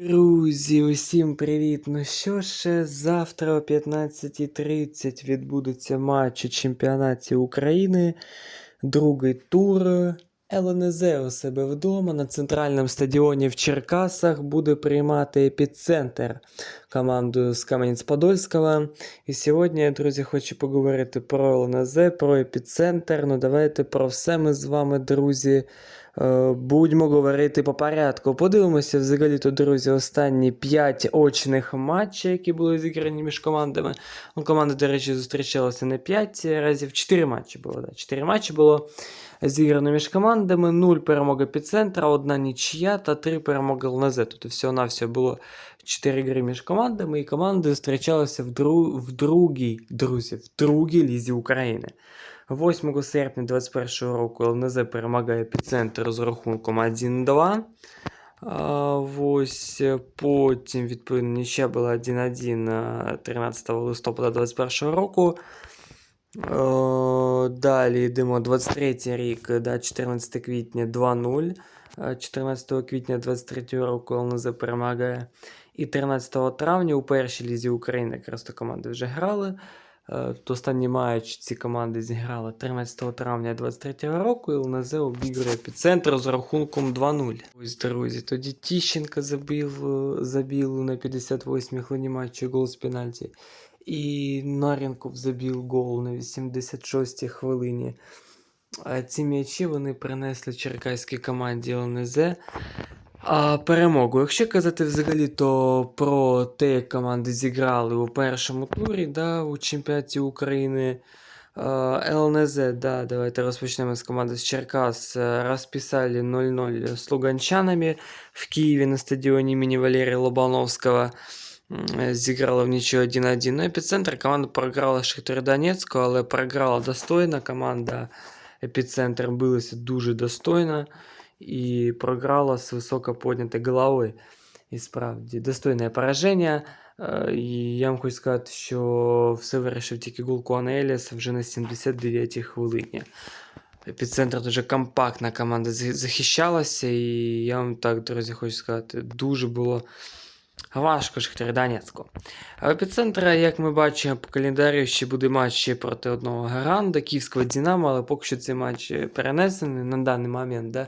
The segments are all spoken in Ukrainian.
Друзі, усім привіт! Ну що ж, завтра о 15.30 відбудеться матч у чемпіонаті України. Другий тур. ЛНЗ у себе вдома на центральному стадіоні в Черкасах буде приймати епіцентр команду з Кам'янець-Подольського. І сьогодні, друзі, хочу поговорити про ЛНЗ, про епіцентр. Ну давайте про все ми з вами, друзі. Е, Будьмо говорити по порядку. Подивимося взагалі-то, друзі, останні 5 очних матчів, які були зіграні між командами. Ну, команди, до речі, зустрічалися не 5 разів, 4 матчі було. Да. 4 матчі було зіграно між командами. 0 перемог епіцентра, 1 нічия та 3 перемоги ЛНЗ. Тобто всього-навсього було 4 гри між командами, і команди зустрічалися в, дру... в другій, друзі, в другій лізі України. 8 серпня 2021 року ЛНЗ перемагає епіцентр з рахунком 1-2. А, ось е, потім, відповідно, нічия була 1-1 е, 13 листопада 2021 року. Е, Далі йдемо 23 рік, да, 14 квітня 2-0. Е, 14 квітня 23 року ЛНЗ перемагає. І 13 травня у першій лізі України якраз то команди вже грали. Е, Тут останній матч ці команди зіграли 13 травня 2023 року. І ЛНЗ обігрує епіцентр з рахунком 2-0. Ось, друзі, тоді Тіщенко забив, е, забив на 58-й хвилині матчу гол з пенальті. І Наренков забив гол на 86-й хвилині. А ці м'ячі вони принесли черкаській команді ЛНЗ а, перемогу. Якщо казати взагалі, то про те, як команди зіграли у першому турі да, у чемпіонаті України. А, ЛНЗ, да, давайте розпочнемо з команди з Черкас. Е, Розписали 0-0 з луганчанами в Києві на стадіоні імені Валерія Лобановського. Зіграла в нічого 1-1. Ну, епіцентр команда програла Шахтар Донецьку, але програла достойно. Команда епіцентр билася дуже достойно і програла з високо піднятої голови. І справді достойне пораження. І я вам хочу сказати, що все вирішив тільки гол Куана Еліаса вже на 79-й хвилині. Епіцентр дуже компактна команда захищалася, і я вам так, друзі, хочу сказати, дуже було важко Шахтарю Донецьку. А епіцентра, як ми бачимо по календарю, ще буде матч ще проти одного гаранта, Київського Динамо, але поки що цей матч перенесений на даний момент. Да?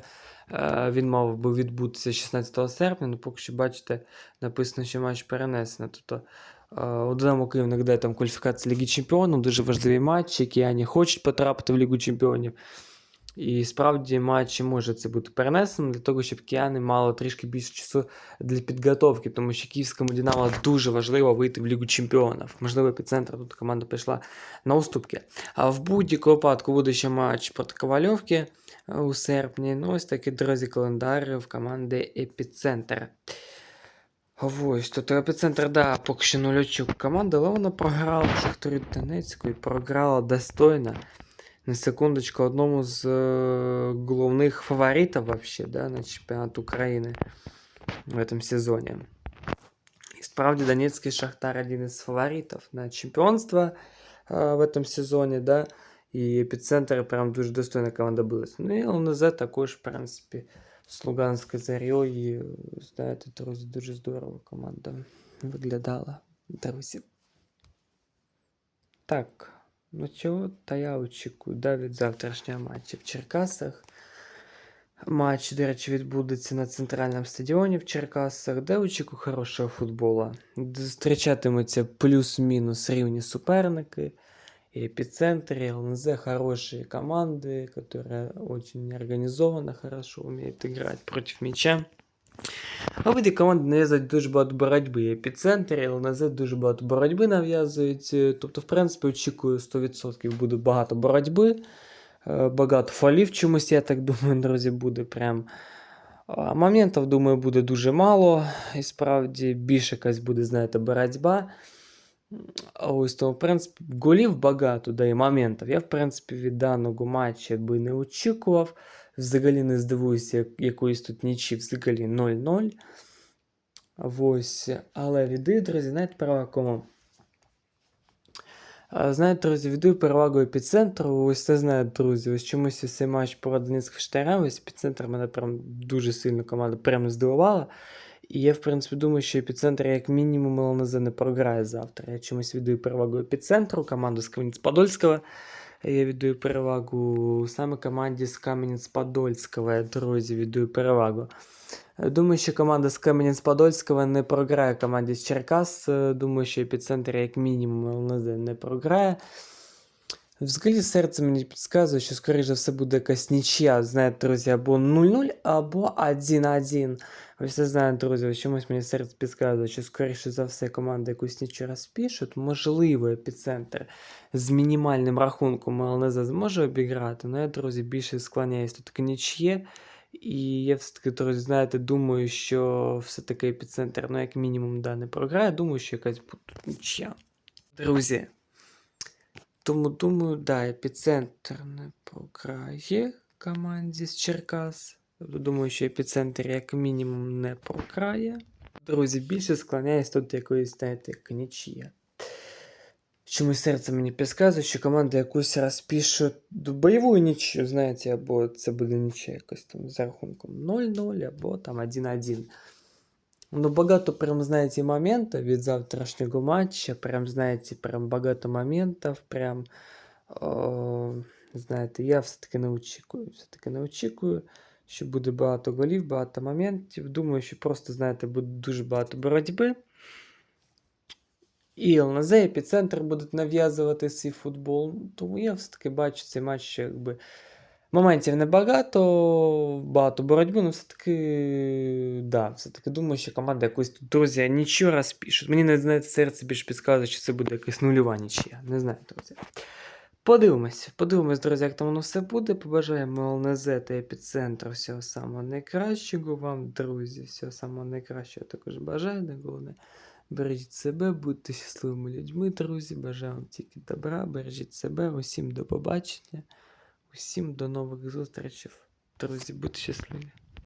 Е, Він мав би відбутися 16 серпня, але поки що, бачите, написано, що матч перенесено. Тобто у Динамо Київ там кваліфікація Ліги Чемпіонів, дуже важливі матчі, які ані хочуть потрапити в Лігу Чемпіонів. І справді матч може це бути перенесено для того, щоб кияни мали трішки більше часу для підготовки, тому що київському Динамо дуже важливо вийти в Лігу Чемпіонів. Можливо, епіцентр тут команда пішла на уступки. А в будь-якому випадку буде ще матч проти Ковальовки е, у серпні. Ну, ось такий, друзі, календар в команди Епіцентр. Ось, тут епіцентр, да, поки що нулячок команда, але вона програла Шахтарю Донецьку і програла достойно. На секундочку, одному з е, головних фаворитов вообще, да, на чемпіонат України в этом сезоне. И справді Донецкий Шахтар один из фаворитов на чемпионство э, в этом сезоне, да. І епіцентр прям дуже достойна команда була. Ну і ЛНЗ також, в принципі, з Луганською Зарьою, знаєте, друзі, дуже здорово команда виглядала, друзі. Так, ну чого та я очікую да, від завтрашнього матчу в Черкасах. Матч, до речі, відбудеться на центральному стадіоні в Черкасах, де очікую хорошого футболу. Де Зустрічатимуться плюс-мінус рівні суперники. И Эпицентр, и ЛНЗ хорошие команды, которые очень организованно, хорошо умеют играть против мяча. Обидві команди нав'язують дуже багато боротьби. Епіцентр, і ЛНЗ дуже багато боротьби нав'язують. Тобто, в принципі, очікую 100% буде багато боротьби, е, багато фолів чомусь, я так думаю, друзі, буде прям. Моментів, думаю, буде дуже мало. І справді більше якась буде, знаєте, боротьба. Ось тому, в принципі, голів багато, да і моментів. Я, в принципі, від даного матчу би не очікував. Взагалі не здивуюся, як- якоїсь тут нічі, взагалі 0-0. Ось. Але віддаю, друзі, знаєте, перевагу кому? Знаєте, друзі, віддаю перевагу епіцентру. Ось це знаю, друзі. Ось чомусь цей матч про Донецьк Штаря, ось епіцентр мене прям дуже сильно команда прям здивувала. І я, в принципі, думаю, що епіцентр, як мінімум, ЛНЗ не програє завтра. Я чомусь віддаю перевагу епіцентру, команду з Кам'янець-Подольського. Я віддаю перевагу саме команді з Кам'янець-Подольського. Друзі, віддаю перевагу. Думаю, що команда з Кам'янець-Подольського не програє команді з Черкас. Думаю, що епіцентр, як мінімум, ЛНЗ не програє. Взагалі серце мені підказує, що скоріше все буде якась нічия, знаєте, друзі, або 0-0, або 1-1. Ви все знаєте, друзі, чомусь мені серце підказує, що скоріше за все команда якусь нічию розпишуть. Можливо, епіцентр з мінімальним рахунком ЛНЗ зможе обіграти. Ну, я, друзі, більше склоняюсь тут к нічє. І я все-таки, друзі, знаєте, думаю, що все-таки епіцентр, ну, як мінімум, да, не програє. Думаю, що якась буде нічия. Друзі, тому думаю, да, епіцентр не програє команді з Черкас. Тобто Думаю, що епіцентр як мінімум не програє. Друзі, більше склоняюсь тут якоїсь, знаєте, нічия. Чомусь серце мені підказує, що команда якусь розпише до бойову нічию, знаєте, або це буде нічия якось там за рахунком 0-0, або там 1-1. Ну, багато прям, знаєте, моментів від завтрашнього матча. Прям, знаєте, прям багато моментів. Прям, о, знаєте, я все-таки не очікую. Все-таки не очікую, що буде багато голів, багато моментів. Думаю, що просто, знаєте, буде дуже багато боротьби. І ЛНЗ, епіцентр будуть нав'язувати свій футбол. Тому я все-таки бачу цей матч, якби. Моментів небагато, багато боротьби, але все-таки, да, все-таки думаю, що команда якусь тут, друзі, нічого розпишуть. Мені навіть знаєте, серце більше підказує, що це буде якась нульова нічия. Не знаю, друзі. Подивимось, подивимось, друзі, як там воно все буде. Побажаємо ЛНЗ та епіцентру всього самого найкращого вам, друзі. Всього самого найкращого також бажаю. Не головне, бережіть себе, будьте щасливими людьми, друзі. Бажаю вам тільки добра, бережіть себе, усім до побачення. Усім до нових зустрічей. Друзі, будьте щасливі.